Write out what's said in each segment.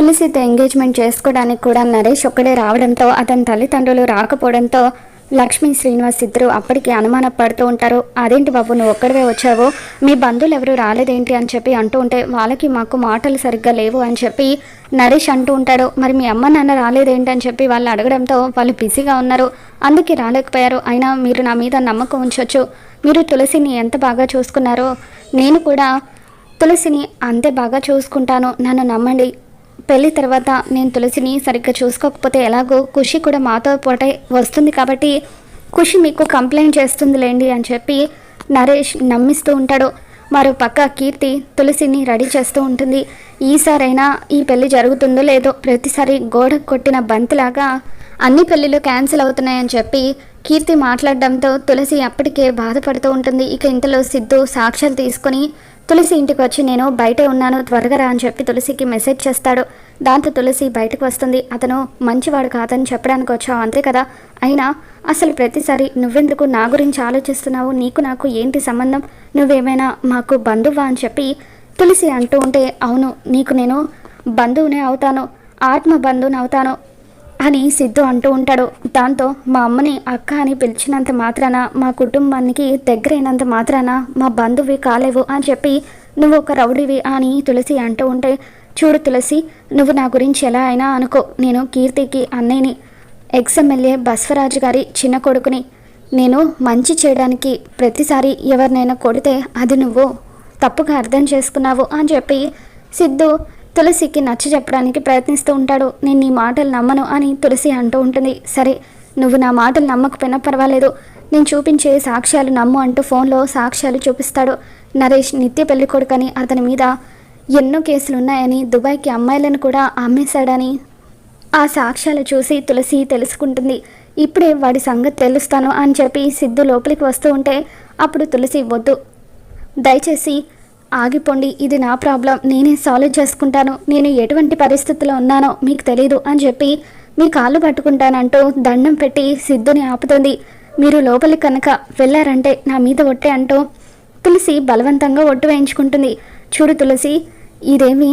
తులసితో engagement చేసుకోవడానికి కూడా నరేష్ ఒక్కడే రావడంతో అతని తల్లిదండ్రులు రాకపోవడంతో లక్ష్మీ శ్రీనివాస్ ఇద్దరు అప్పటికి అనుమాన పడుతూ ఉంటారు. అదేంటి బాబు నువ్వు ఒక్కడివే వచ్చావు? మీ బంధువులు ఎవరు రాలేదేంటి? అని చెప్పి అంటూ ఉంటే వాళ్ళకి మాకు మాటలు సరిగ్గా లేవు అని చెప్పి నరేష్ అంటూ ఉంటాడు. మరి మీ అమ్మ నాన్న రాలేదేంటి? అని చెప్పి వాళ్ళు అడగడంతో వాళ్ళు బిజీగా ఉన్నారు. అందుకే రాలేకపోయారు. అయినా మీరు నా మీద నమ్మకం ఉంచవచ్చు మీరు తులసిని ఎంత బాగా చూసుకున్నారో నేను కూడా తులసిని అంతే బాగా చూసుకుంటాను. నన్ను నమ్మండి. పెళ్ళి తర్వాత నేను తులసిని సరిగ్గా చూసుకోకపోతే ఎలాగో ఖుషి కూడా మాతో పాటే వస్తుంది కాబట్టి ఖుషి మీకు కంప్లైంట్ చేస్తుందిలేండి అని చెప్పి నరేష్ నమ్మిస్తూ ఉంటాడు. మరో పక్క కీర్తి తులసిని రెడీ చేస్తూ ఉంటుంది. ఈసారైనా ఈ పెళ్ళి జరుగుతుందో లేదో ప్రతిసారి గోడ కొట్టిన బంతిలాగా అన్ని పెళ్ళిళ్ళు క్యాన్సిల్ అవుతున్నాయని చెప్పి కీర్తి మాట్లాడడంతో తులసి అప్పటికే బాధపడుతూ ఉంటుంది. ఇక ఇంతలో సిద్ధు సాక్ష్యాలు తీసుకొని తులసి ఇంటికి వచ్చి నేను బయటే ఉన్నాను త్వరగా రా అని చెప్పి తులసికి మెసేజ్ చేస్తాడు. దాంతో తులసి బయటకు వస్తుంది. అతను మంచివాడు కాదని చెప్పడానికి వచ్చావు అంతే కదా? అయినా అసలు ప్రతిసారి నువ్వెందుకు నా గురించి ఆలోచిస్తున్నావు? నీకు నాకు ఏంటి సంబంధం? నువ్వేమైనా మాకు బంధువా? అని చెప్పి తులసి అంటూ ఉంటే అవును నీకు నేను బంధువునే అవుతాను. ఆత్మ బంధువుని అవుతాను. అని సిద్ధు అంటూ ఉంటాడు. దాంతో మా అమ్మని అక్క అని పిలిచినంత మాత్రాన మా కుటుంబానికి దగ్గరైనంత మాత్రాన మా బంధువి కాలేవు అని చెప్పి నువ్వు ఒక రౌడివి అని తులసి అంటూ ఉంటే చూడు తులసి నువ్వు నా గురించి ఎలా అయినా అనుకో. నేను కీర్తికి అన్నయ్యని ఎక్స్ బస్వరాజు గారి చిన్న కొడుకుని. నేను మంచి చేయడానికి ప్రతిసారి ఎవరినైనా కొడితే అది నువ్వు తప్పుగా అర్థం చేసుకున్నావు అని చెప్పి సిద్ధు తులసికి నచ్చ చెప్పడానికి ప్రయత్నిస్తూ ఉంటాడు. నేను నీ మాటలు నమ్మను అని తులసి అంటూ ఉంటుంది. సరే నువ్వు నా మాటలు నమ్మకపోయినా పర్వాలేదు. నేను చూపించే సాక్ష్యాలు నమ్ము అంటూ ఫోన్లో సాక్ష్యాలు చూపిస్తాడు. నరేష్ నిత్య పెళ్ళి కొడుకని అతని మీద ఎన్నో కేసులు ఉన్నాయని దుబాయ్కి అమ్మాయిలను కూడా అమ్మేశాడని ఆ సాక్ష్యాలు చూసి తులసి తెలుసుకుంటుంది. ఇప్పుడే వాడి సంగతి తెలుస్తాను అని చెప్పి సిద్ధు లోపలికి వస్తూ ఉంటే అప్పుడు తులసి వద్దు. దయచేసి ఆగిపోండి ఇది నా ప్రాబ్లం నేనే సాల్వ్ చేసుకుంటాను నేను ఎటువంటి పరిస్థితిలో ఉన్నానో మీకు తెలీదు అని చెప్పి మీ కాళ్ళు పట్టుకుంటానంటూ దండం పెట్టి సిద్ధుని ఆపుతుంది. మీరు లోపలి కనుక వెళ్ళారంటే నా మీద ఒట్టే అంటూ తులసి బలవంతంగా ఒట్టు వేయించుకుంటుంది. చూడు తులసి ఇదేమి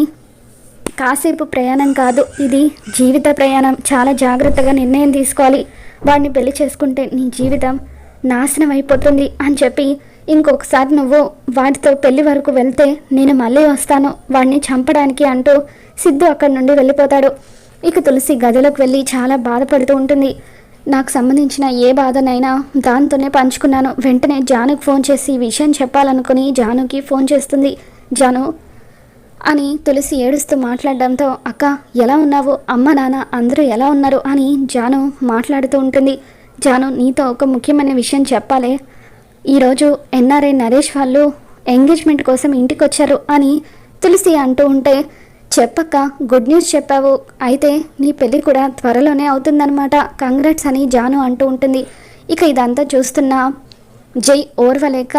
కాసేపు ప్రయాణం కాదు ఇది జీవిత ప్రయాణం. చాలా జాగ్రత్తగా నిర్ణయం తీసుకోవాలి. వాడిని పెళ్ళి చేసుకుంటే నీ జీవితం నాశనం అయిపోతుంది అని చెప్పి ఇంకొకసారి నువ్వు వాడితో పెళ్ళి వరకు వెళ్తే నేను మళ్ళీ వస్తాను వాడిని చంపడానికి అంటూ సిద్ధు అక్కడి నుండి వెళ్ళిపోతాడు. ఇక తులసి గదిలోకి వెళ్ళి చాలా బాధపడుతూ ఉంటుంది. నాకు సంబంధించిన ఏ బాధనైనా దాంతోనే పంచుకున్నాను. వెంటనే జానుకి ఫోన్ చేసి ఈ విషయం చెప్పాలనుకుని జానుకి ఫోన్ చేస్తుంది. జాను అని తులసి ఏడుస్తూ మాట్లాడడంతో అక్క ఎలా ఉన్నావు? అమ్మ నాన్న అందరూ ఎలా ఉన్నారు? అని జాను మాట్లాడుతూ ఉంటుంది. జాను నీతో ఒక ముఖ్యమైన విషయం చెప్పాలి. ఈరోజు ఎన్ఆర్ఐ నరేష్ వాళ్ళు ఎంగేజ్మెంట్ కోసం ఇంటికి వచ్చారు అని తులసి అంటూ ఉంటే చెప్పక్క గుడ్ న్యూస్ చెప్పావు. అయితే నీ పెళ్ళి కూడా త్వరలోనే అవుతుందన్నమాట. కంగ్రాట్స్ అని జాను అంటూ ఉంటుంది. ఇక ఇదంతా చూస్తున్న జై ఓర్వలేక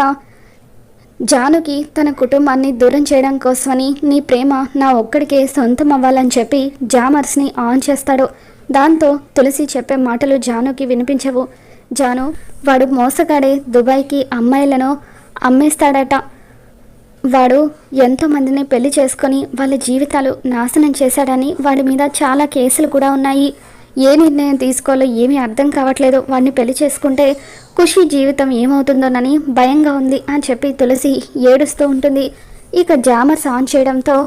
జానుకి తన కుటుంబాన్ని దూరం చేయడం కోసమని నీ ప్రేమ నా ఒక్కడికే సొంతం అవ్వాలని చెప్పి జామర్స్ని ఆన్ చేస్తాడు. దాంతో తులసి చెప్పే మాటలు జానుకి వినిపించవు. జాను వాడు మోసగాడే దుబాయ్కి అమ్మాయిలను అమ్మేస్తాడట. వాడు ఎంతోమందిని పెళ్ళి చేసుకొని వాళ్ళ జీవితాలు నాశనం చేశాడని వాడి మీద చాలా కేసులు కూడా ఉన్నాయి. ఏ నిర్ణయం తీసుకోవాలో ఏమీ అర్థం కావట్లేదు. వాడిని పెళ్ళి చేసుకుంటే ఖుషి జీవితం ఏమవుతుందోనని భయంగా ఉంది అని చెప్పి తులసి ఏడుస్తూ ఉంటుంది. ఇక జామర్స్ ఆన్ చేయడంతో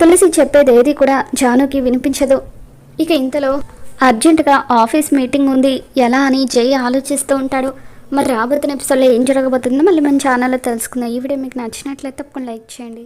తులసి చెప్పేది ఏది కూడా జానుకి వినిపించదు. ఇక ఇంతలో అర్జెంటుగా ఆఫీస్ మీటింగ్ ఉంది. ఎలా అని జై ఆలోచిస్తూ ఉంటాడు. మరి రాబోతున్న ఎపిసోడ్లో ఏం జరగబోతుందో మళ్ళీ మన ఛానల్లో తెలుసుకుందాం. ఈ వీడియో మీకు నచ్చినట్లయితే తప్పకుండా లైక్ చేయండి.